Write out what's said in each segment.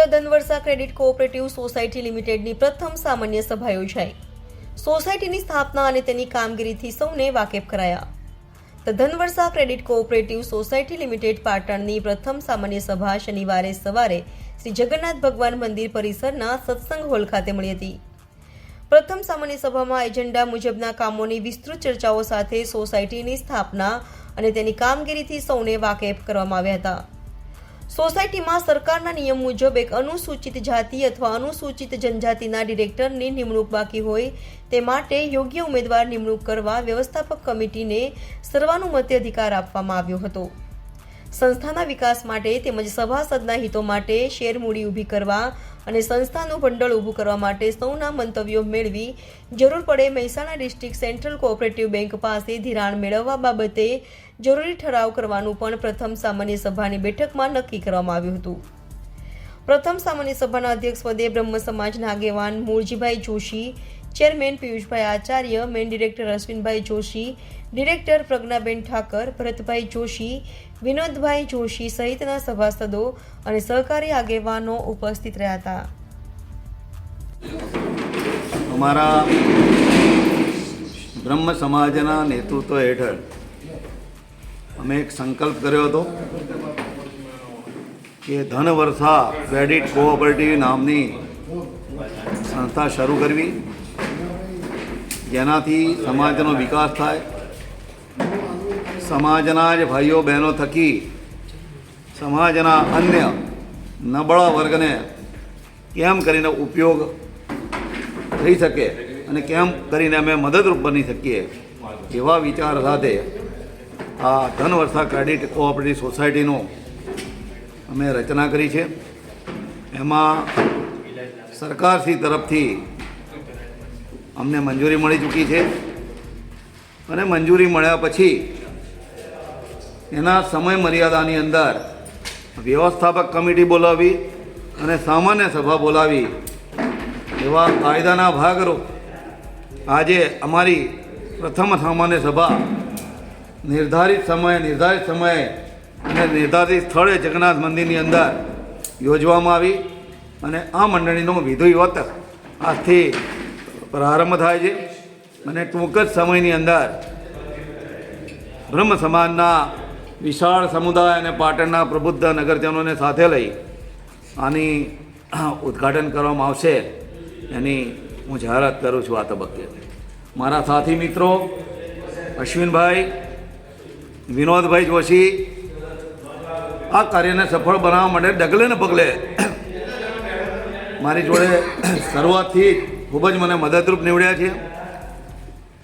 The Dhanvarsha credit cooperative society લિમિટેડની પ્રથમ સામાન્ય સભા યોજાઈ. સોસાયટીની સ્થાપના અને તેની કામગીરીથી સૌને વાકેફ કરાયા. The Dhanvarsha credit cooperative society limited પાટણની પ્રથમ સામાન્ય સભા શનિવારે સવારે શ્રી જગન્નાથ ભગવાન મંદિર પરિસરના સત્સંગ હોલ ખાતે મળી હતી. પ્રથમ સામાન્ય સભામાં એજન્ડા મુજબના કામોની વિસ્તૃત ચર્ચાઓ સાથે સોસાયટીની સ્થાપના અને તેની કામગીરીથી સૌને વાકેફ કરવામાં આવ્યા હતા. સોસાયટીમાં સરકારના નિયમ મુજબ એક અનુસૂચિત જાતિ અથવા અનુસૂચિત જનજાતિના ડિરેક્ટરની નિમણૂક બાકી હોય તે માટે યોગ્ય ઉમેદવાર નિમણૂક કરવા વ્યવસ્થાપક કમિટીને સર્વાનુમતે અધિકાર આપવામાં આવ્યો હતો. સંસ્થાના વિકાસ માટે તેમજ સભાસદના હિતો માટે શેર મૂડી ઊભી કરવા અને સંસ્થાનું ભંડોળ ઊભું કરવા માટે સૌના મંતવ્યો મેળવી. જરૂર પડે Mehsana district central cooperative bank પાસે ધિરાણ મેળવવા બાબતે જરૂરી ઠરાવ કરવાનું પણ પ્રથમ સામાન્ય સભાની બેઠકમાં નક્કી કરવામાં આવ્યું હતું. પ્રથમ સામાન્ય સભાના અધ્યક્ષ પદે બ્રહ્મ સમાજના આગેવાન Muljibhai Joshi, chairman Piyushbhai Acharya man director Ashwinbhai Joshi, director Pragnaben Thakar, Bharatbhai Joshi, Vinodbhai Joshi સહિતના સભાસદો અને સહકારી આગેવાનો ઉપસ્થિત રહ્યા હતા. અમારા બ્રહ્મ સમાજના નેતૃત્વ હેઠળ અમે એક સંકલ્પ કર્યો હતો કે ધનવર્ષા ક્રેડિટ કોઓપરેટિવ નામની સંસ્થા શરૂ કરવી. જેનાથી સમાજનો વિકાસ થાય. સમાજના જ ભાઈઓ બહેનો થકી સમાજના અન્ય નબળા વર્ગને કેમ કરીને ઉપયોગ થઈ શકે અને કેમ કરીને અમે મદદરૂપ બની શકીએ એવા વિચાર સાથે આ ધનવર્ષા ક્રેડિટ કોઓપરેટિવ સોસાયટીનું અમે રચના કરી છે. એમાં સરકારશ્રી તરફથી અમને મંજૂરી મળી ચૂકી છે અને મંજૂરી મળ્યા પછી એના સમય મર્યાદાની અંદર વ્યવસ્થાપક કમિટી બોલાવી અને સામાન્ય સભા બોલાવી એવા કાયદાના ભાગરૂપ આજે અમારી પ્રથમ સામાન્ય સભા નિર્ધારિત સમયે નિર્ધારિત સમયે અને નિર્ધારિત સ્થળે જગન્નાથ મંદિરની અંદર યોજવામાં આવી અને આ મંડળીનો વિધિવત આજથી પ્રારંભ થાય છે. અને ટૂંક જ સમયની અંદર બ્રહ્મ સમાજના વિશાળ સમુદાય અને પાટણના પ્રબુદ્ધ નગરજનોને સાથે લઈ આની ઉદ્ઘાટન કરવામાં આવશે. એની હું જાહેરાત કરું છું આ તબક્કે. મારા સાથી મિત્રો, અશ્વિનભાઈ, વિનોદભાઈ જોશી આ કાર્યને સફળ બનાવવા માટે ડગલે ને પગલે મારી જોડે શરૂઆતથી ખૂબ જ મને મદદરૂપ નીવડ્યા છે.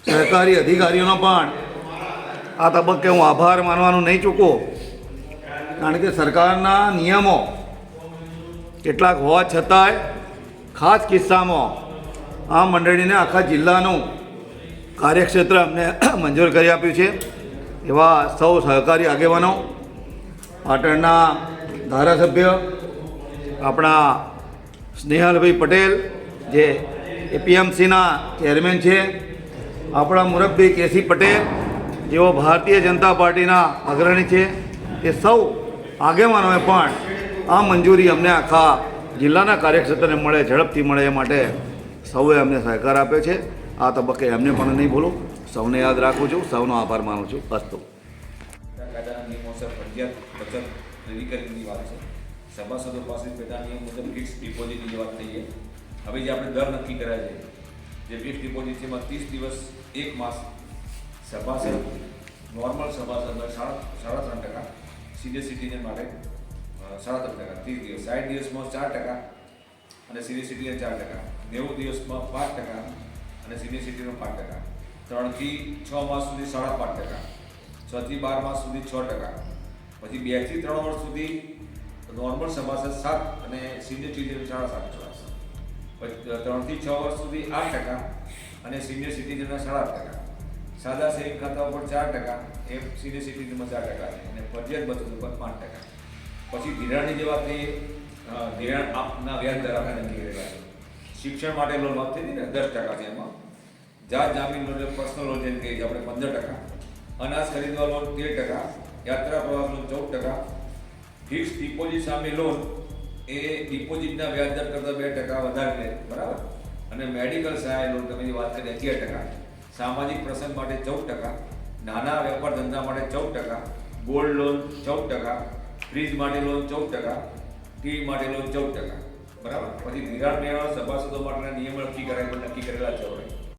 સહકારી અધિકારીઓનો પણ આ તબક્કે હું આભાર માનવાનું નહીં ચૂકો, કારણ કે સરકારના નિયમો કેટલાક હોવા છતાંય ખાસ કિસ્સામાં આ મંડળીને આખા જિલ્લાનું કાર્યક્ષેત્ર અમને મંજૂર કરી આપ્યું છે. એવા સૌ સહકારી આગેવાનો પાટણના ધારાસભ્ય આપણા સ્નેહલભાઈ પટેલ, જે એપીએમસીના ચેરમેન છે. આપણા મુરબ્બી કેસી પટેલ, જેઓ ભારતીય જનતા પાર્ટીના અગ્રણી છે. તે સૌ આગેવાનોએ પણ આ મંજૂરી અમને આખા જિલ્લાના કાર્યક્ષેત્રને મળે, ઝડપથી મળે એ માટે સૌએ અમને સહકાર આપ્યો છે. આ તબક્કે એમને પણ નહીં ભૂલું. સૌને યાદ રાખું છું. સૌનો આભાર માનું છું. અસ્તુ કાયદાના નિયમોસર ફરજિયાત બચત રિકરિંગની વાત છે. સભાસદો પાસે પેટા નિયમ મુજબ ફિક્સ ડિપોઝિટની વાત થઈ છે હવે જે આપણે દર નક્કી કર્યા છે, જે ફિક્સ ડિપોઝિટ છે એમાં ત્રીસ દિવસ, એક માસ સભાસદ નોર્મલ સભાસદ સાડા સાડા ત્રણ ટકા સિનિયર સિટીઝન માટે સાડા ત્રણ ટકા, ત્રીસ દિવસ, સાઠ દિવસમાં ચાર ટકા અને સિનિયર સિટીઝન ચાર ટકા, નેવું દિવસમાં પાંચ ટકા અને સિનિયર સિટીઝન પાંચ ટકા. ત્રણથી છ માસ સુધી સાડા પાંચ ટકા. છ થી બાર માસ સુધી છ ટકા. પછી બેથી ત્રણ વર્ષ સુધી નોર્મલ સભાસદ સાત અને સિનિયર સિટીઝન સાડા સાત ટકા પછી ત્રણથી છ વર્ષ સુધી આઠ ટકા અને સિનિયર સિટીઝનના સાડા ટકા. સાદા સેવિંગ ખાતા ઉપર ચાર ટકા એ સિનિયર સિટીઝનમાં ચાર ટકા અને ફરજિયાત બચત ઉપર પાંચ ટકા. પછી ધિરાણની જે વાત અ, ધિરાણ આપના વ્યાજ દર આપણે નક્કી કરેલા છે. શિક્ષણ માટે લોન થઈ હતી ને દસ ટકા છે એમાં. જાત જામીન લોન પર્સનલ લોન જેમ કે આપણે પંદર ટકા. અનાજ ખરીદવા લોન તેર ટકા, યાત્રા પ્રવાસ લોન ચૌદ ટકા. ફિક્સ ડિપોઝિટ સામે લોન એ ડિપોઝિટના વ્યાજ દર કરતાં બે ટકા વધારે લે બરાબર? અને મેડિકલ સહાય લોન તમે વાત કરી અગિયાર ટકા. સામાજિક પ્રસંગ માટે ચૌદ ટકા, નાના વેપાર ધંધા માટે ચૌદ ટકા ગોલ્ડ લોન ચૌદ ટકા ફ્રીજ માટે લોન ચૌદ ટકા ટીવી માટે લોન ચૌદ ટકા, બરાબર? પછી ધિરાણ મેળવવા, સભાસદો માટેના નિયમો નક્કી કરાય નક્કી કરેલા છે